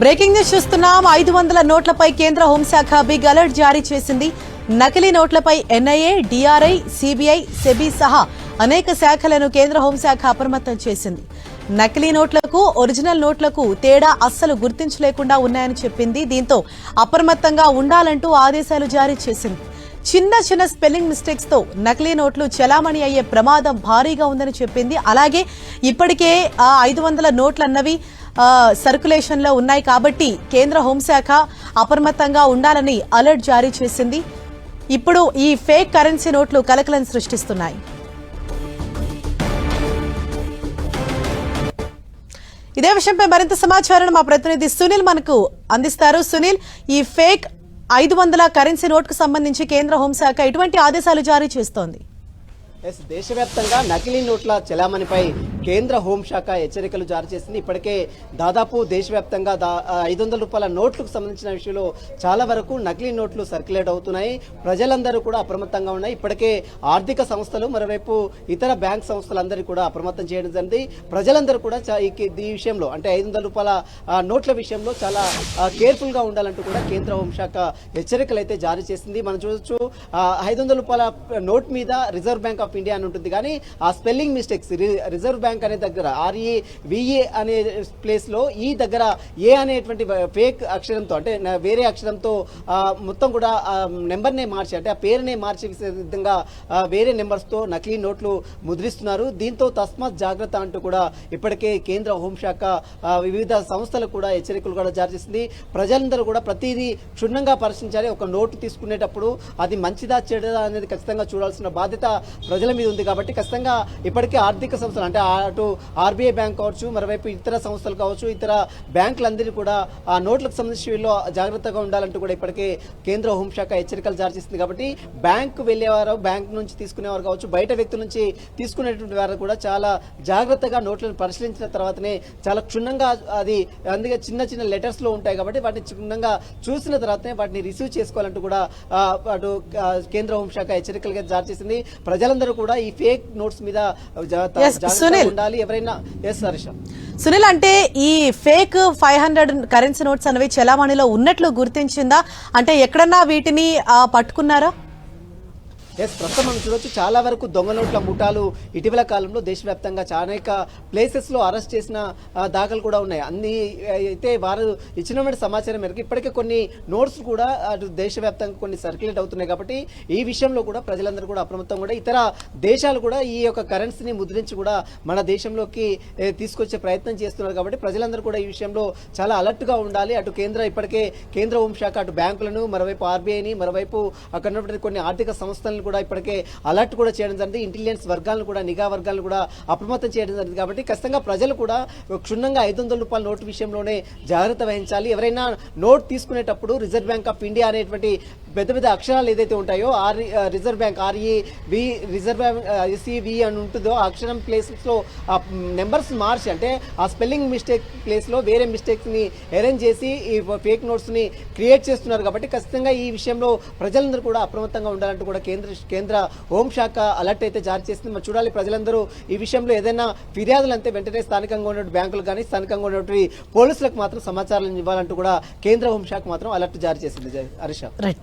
Breaking news చూస్తున్నాం. ఐదు వందల నోట్లపై కేంద్ర హోంశాఖ బిగ్ అలర్ట్ జారీ చేసింది. నకిలీ నోట్లపై ఎన్ఐఏ డిఆర్ఐ సిబిఐ సెబీ సహా అనేక శాఖలను కేంద్ర హోంశాఖ అప్రమత్తం చేసింది. నకిలీ నోట్లకు ఒరిజినల్ నోట్లకు తేడా అస్సలు గుర్తించలేకుండా ఉన్నాయని చెప్పింది. దీంతో అప్రమత్తంగా ఉండాలంటూ ఆదేశాలు జారీ చేసింది. చిన్న చిన్న స్పెల్లింగ్ మిస్టేక్స్తో నకిలీ నోట్లు చెలామణి అయ్యే ప్రమాదం భారీగా ఉందని చెప్పింది. అలాగే ఇప్పటికే ఐదు వందల నోట్లు అన్నవి సర్కులేషన్లో ఉన్నాయి కాబట్టి కేంద్ర హోంశాఖ అప్రమత్తంగా ఉండాలని అలర్ట్ జారీ చేసింది. ఇప్పుడు ఈ ఫేక్ కరెన్సీ నోట్లు కలకలం సృష్టిస్తున్నాయి. ఇదే విషయంపై మరింత సమాచారం మా ప్రతినిధి సునీల్ మనకు అందిస్తారు. సునీల్ ఈ ఫేక్ ఐదు వందల కరెన్సీ నోట్కు సంబంధించి కేంద్ర హోంశాఖ ఎటువంటి ఆదేశాలు జారీ చేస్తోంది. ఎస్ దేశవ్యాప్తంగా నకిలీ నోట్ల చెలామణిపై కేంద్ర హోంశాఖ హెచ్చరికలు జారీ చేసింది. ఇప్పటికే దాదాపు దేశవ్యాప్తంగా దా ఐదు వందల రూపాయల నోట్లకు సంబంధించిన విషయంలో చాలా వరకు నకిలీ నోట్లు సర్క్యులేట్ అవుతున్నాయి. ప్రజలందరూ కూడా అప్రమత్తంగా ఉన్నాయి. ఇప్పటికే ఆర్థిక సంస్థలు మరోవైపు ఇతర బ్యాంక్ సంస్థలందరూ కూడా అప్రమత్తం చేయడం జరిగింది. ప్రజలందరూ కూడా ఈ విషయంలో అంటే ఐదు వందల రూపాయల నోట్ల విషయంలో చాలా కేర్ఫుల్గా ఉండాలంటూ కూడా కేంద్ర హోంశాఖ హెచ్చరికలు అయితే జారీ చేసింది. మనం చూడొచ్చు ఐదు వందల రూపాయల నోట్ మీద రిజర్వ్ బ్యాంక్ ఆఫ్ ఇండియా అని ఉంటుంది. కానీ ఆ స్పెల్లింగ్ మిస్టేక్స్ రిజర్వ్ బ్యాంక్ అనే దగ్గర ఆర్ఏ విఏ అనే ప్లేస్లో ఈ దగ్గర ఏ అనేటువంటి ఫేక్ అక్షరంతో అంటే వేరే అక్షరంతో మొత్తం కూడా నెంబర్నే మార్చి అంటే ఆ పేరునే మార్చి విధంగా వేరే నెంబర్స్తో నకిలీ నోట్లు ముద్రిస్తున్నారు. దీంతో తస్మాత్ జాగ్రత్త అంటూ కూడా ఇప్పటికే కేంద్ర హోంశాఖ వివిధ సంస్థలకు కూడా హెచ్చరికలు కూడా జారీ చేసింది. ప్రజలందరూ కూడా ప్రతిదీ క్షుణ్ణంగా పరిశీలించాలి. ఒక నోటు తీసుకునేటప్పుడు అది మంచిదా చెడదా అనేది ఖచ్చితంగా చూడాల్సిన బాధ్యత ప్రజల మీద ఉంది కాబట్టి ఖచ్చితంగా ఇప్పటికే ఆర్థిక సంస్థలు అంటే ఆ- అటు ఆర్బీఐ బ్యాంక్ కావచ్చు మరోవైపు ఇతర సంస్థలు కావచ్చు ఇతర బ్యాంకులందరూ కూడా ఆ నోట్లకు సంబంధించి వీళ్ళు జాగ్రత్తగా ఉండాలంటూ కూడా ఇప్పటికే కేంద్ర హోంశాఖ హెచ్చరికలు జారీ చేసింది కాబట్టి బ్యాంకు వెళ్ళేవారు బ్యాంక్ నుంచి తీసుకునేవారు కావచ్చు బయట వ్యక్తుల నుంచి తీసుకునేటువంటి వారు కూడా చాలా జాగ్రత్తగా నోట్లను పరిశీలించిన తర్వాతనే చాలా క్షుణ్ణంగా అది అందుకే చిన్న చిన్న లెటర్స్లో ఉంటాయి కాబట్టి వాటిని క్షుణ్ణంగా చూసిన తర్వాతనే వాటిని రిసీవ్ చేసుకోవాలంటూ కూడా అటు కేంద్ర హోంశాఖ హెచ్చరికలుగా జారీ చేసింది ప్రజలందరూ కూడా ఈ ఫేక్ నోట్స్ మీద సునీల్. ఉండాలి. ఎవరైనా ఎస్ హర్ష సునీల్ అంటే ఈ fake five hundred currency notes అనేవి చెలామణిలో ఉన్నట్లు గుర్తించిందా? అంటే ఎక్కడన్నా వీటిని పట్టుకున్నారా? ఎస్ ప్రస్తుతం మనం చూడొచ్చు చాలా వరకు దొంగ నోట్ల ముఠాలు ఇటీవల కాలంలో దేశవ్యాప్తంగా అనేక ప్లేసెస్లో అరెస్ట్ చేసిన దాఖలు కూడా ఉన్నాయి. అన్ని అయితే వారు ఇచ్చినటువంటి సమాచారం మేరకు ఇప్పటికే కొన్ని నోట్స్ కూడా అటు దేశవ్యాప్తంగా కొన్ని సర్క్యులేట్ అవుతున్నాయి కాబట్టి ఈ విషయంలో కూడా ప్రజలందరూ కూడా అప్రమత్తం కూడా ఇతర దేశాలు కూడా ఈ యొక్క కరెన్సీని ముద్రించి కూడా మన దేశంలోకి తీసుకొచ్చే ప్రయత్నం చేస్తున్నారు కాబట్టి ప్రజలందరూ కూడా ఈ విషయంలో చాలా అలర్ట్గా ఉండాలి. అటు కేంద్ర ఇప్పటికే కేంద్ర హోంశాఖ అటు బ్యాంకులను మరోవైపు ఆర్బీఐని మరోవైపు అక్కడ ఉన్నటువంటి కొన్ని ఆర్థిక సంస్థలను కూడా ఇప్పటికే అలర్ట్ కూడా చేయడం జరిగింది. ఇంటెలిజెన్స్ వర్గాలను కూడా నిఘా వర్గాలను కూడా అప్రమత్తం చేయడం జరిగింది కాబట్టి ఖచ్చితంగా ప్రజలు కూడా క్షుణ్ణంగా ఐదు వందల రూపాయల నోటు విషయంలోనే జాగ్రత్త వహించాలి. ఎవరైనా నోట్ తీసుకునేటప్పుడు రిజర్వ్ బ్యాంక్ ఆఫ్ ఇండియా అనేటువంటి పెద్ద పెద్ద అక్షరాలు ఏదైతే ఉంటాయో R reserve bank RE V reserve bank SEV అని ఉంటుందో ఆ అక్షరం ప్లేసెస్లో ఆ నెంబర్స్ మార్చి అంటే ఆ స్పెల్లింగ్ మిస్టేక్ ప్లేస్లో వేరే మిస్టేక్స్ని అరేంజ్ చేసి ఈ ఫేక్ నోట్స్ని క్రియేట్ చేస్తున్నారు. కాబట్టి ఖచ్చితంగా ఈ విషయంలో ప్రజలందరూ కూడా అప్రమత్తంగా ఉండాలంటూ కూడా కేంద్ర కేంద్ర హోంశాఖ అలర్ట్ అయితే జారీ చేసింది. మరి చూడాలి ప్రజలందరూ ఈ విషయంలో ఏదైనా ఫిర్యాదులు అంతే వెంటనే స్థానికంగా ఉన్నటువంటి బ్యాంకులు కానీ స్థానికంగా ఉన్నటువంటి పోలీసులకు మాత్రం సమాచారం ఇవ్వాలంటూ కూడా కేంద్ర హోంశాఖ మాత్రం అలర్ట్ జారీ చేసింది. హరీష్ రైట్.